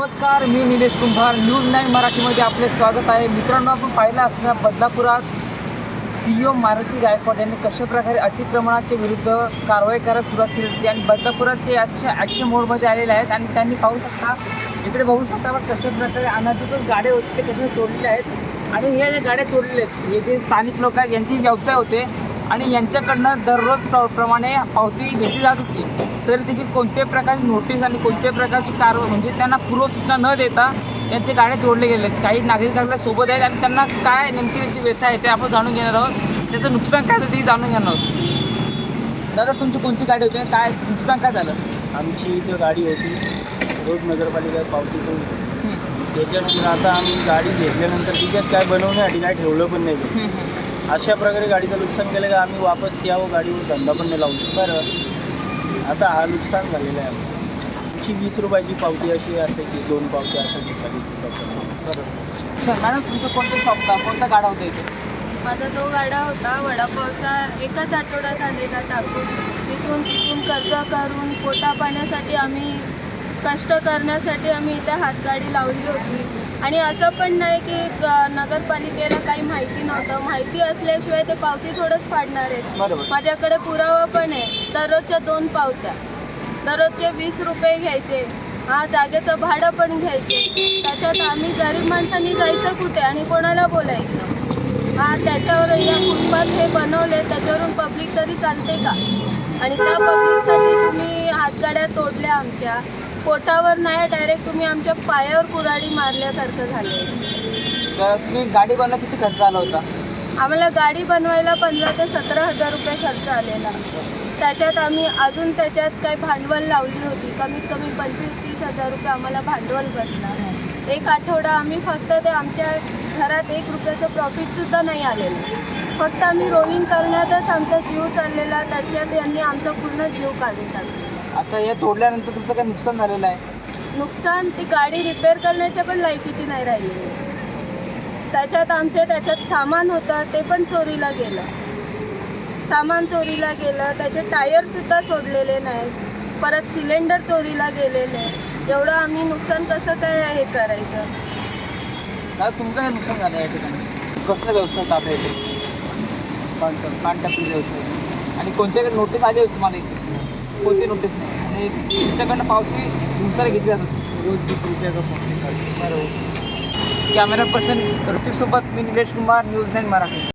नमस्कार मी Nilesh Kumbhar. News nine मराठीमध्ये आपले स्वागत आहे. मित्रांनो आपण पाहिलं असणार बदलापुरात सी ओ मारुती गायकवाड यांनी कशाप्रकारे अतिक्रमणाच्या विरुद्ध कारवाई करायला सुरुवात केली होती आणि बदलापुरात ते आजच्या ॲक्शन मोडमध्ये आलेले आहेत आणि त्यांनी पाहू शकता इकडे बघू शकता आपण कशाप्रकारे अनाधिकृत गाड्या होते ते कसे तोडलेल्या आहेत. आणि हे जे गाड्या तोडलेले आहेत हे जे स्थानिक लोक आहेत यांचे व्यवसाय होते. आणि यांच्याकडनं दररोज प्र प्रमाणे पावती घेतली जात होती. तरी देखील कोणत्याही प्रकारची नोटीस आणि कोणत्याही प्रकारची कारवाई म्हणजे त्यांना पूर्वसूचना न देता यांचे गाड्या तोडले गेले. काही नागरिक आपल्यासोबत आहेत आणि त्यांना काय नेमकी त्यांची व्यथा आहे ते आपण जाणून घेणार आहोत. त्याचं नुकसान काय झालं ते जाणून घेणार आहोत. दादा तुमची कोणती गाडी होती काय नुकसान काय झालं? आमची इथं गाडी होती. रोज नगरपालिकेत पावती करून त्याच्यानंतर आता आम्ही गाडी घेतल्यानंतर तिच्यात काय बनवण्यासाठी काय ठेवलं पण नाही. अशा प्रकारे गाडीचं नुकसान केलं का आम्ही वापस यावं गाडीवर धंदा पण नाही लावू शकतो. बरं आता हा नुकसान झालेला आहे. आमचं. वीस रुपयाची पावती अशी असते की दोन पावत्या असायची चाळीस रुपयाच्या. बरोबर सर मॅडम तुमचं कोणतं शॉप होता कोणता गाडा होता इथे? माझा तो गाडा होता वडापावचा. एकाच आठवड्यात आलेला टाकून. तिथून तिथून कर्ज करून पोटा पाण्यासाठी आम्ही कष्ट करण्यासाठी आम्ही इथे हातगाडी लावली होती. आणि असं पण नाही की ग- नगरपालिकेला काही माहिती नव्हतं. माहिती असल्याशिवाय ते पावती थोडंच फाडणार आहेत. बरोबर. माझ्याकडे पुरावा पण आहे. दररोजच्या दोन पावत्या. दररोजचे वीस रुपये घ्यायचे. हा जागेचं भाडं पण घ्यायचे. त्याच्यात आम्ही गरीब माणसांनी जायचं कुठे आणि कोणाला बोलायचं? हा त्याच्यावर या बनवले त्याच्यावरून पब्लिक तरी चालते का? आणि त्या पब्लिकसाठी तुम्ही हातगाड्या तोडल्या आमच्या. पोटावर नाही डायरेक्ट तुम्ही आमच्या पायावर कुराडी मारल्यासारखं झालं तर तुम्ही गाडी बनवायला किती खर्च आला होता? आम्हाला गाडी बनवायला पंधरा ते सतरा हजार रुपये खर्च आलेला. त्याच्यात आम्ही अजून त्याच्यात काही भांडवल लावली होती. कमीत कमी पंचवीस तीस हजार रुपये आम्हाला भांडवल बसणार एक आठवडा आम्ही फक्त ते आमच्या घरात एक रुपयाचं प्रॉफिटसुद्धा नाही आलेलं. फक्त आम्ही रोलिंग करण्यातच आमचा जीव चाललेला. त्याच्यात यांनी आमचा पूर्ण जीव काढून टाकला. आता हे तोडल्यानंतर तुमचं काय नुकसान झालेलं आहे? नुकसान ती गाडी रिपेअर करण्याच्या पण लायकीची नाही राहिली त्याच्यात आमचे त्याच्यात सामान होतं ते पण चोरीला गेलं. सामान चोरीला गेलं त्याचे टायर सुद्धा सोडलेले नाहीत. परत सिलेंडर चोरीला गेलेले. एवढं आम्ही नुकसान कसं काय हे करायचं? दादा तुमचं काय नुकसान झालं या ठिकाणी? कसला व्यवसाय होता आपल्या इथे? पानटपरी व्यवसाय आणि कोणत्याकडे नोटीस आली होती तुम्हाला इथे? कोणती नोटीस नाही? आणि तुमच्याकडनं पावती दिवसाला घेतली जात होती रोज वीस रुपयाचा पावती काढतो. बरोबर. कॅमेरा पर्सन ऋतिकसोबत मी निलेश कुमार न्यूज नाईन मराठी.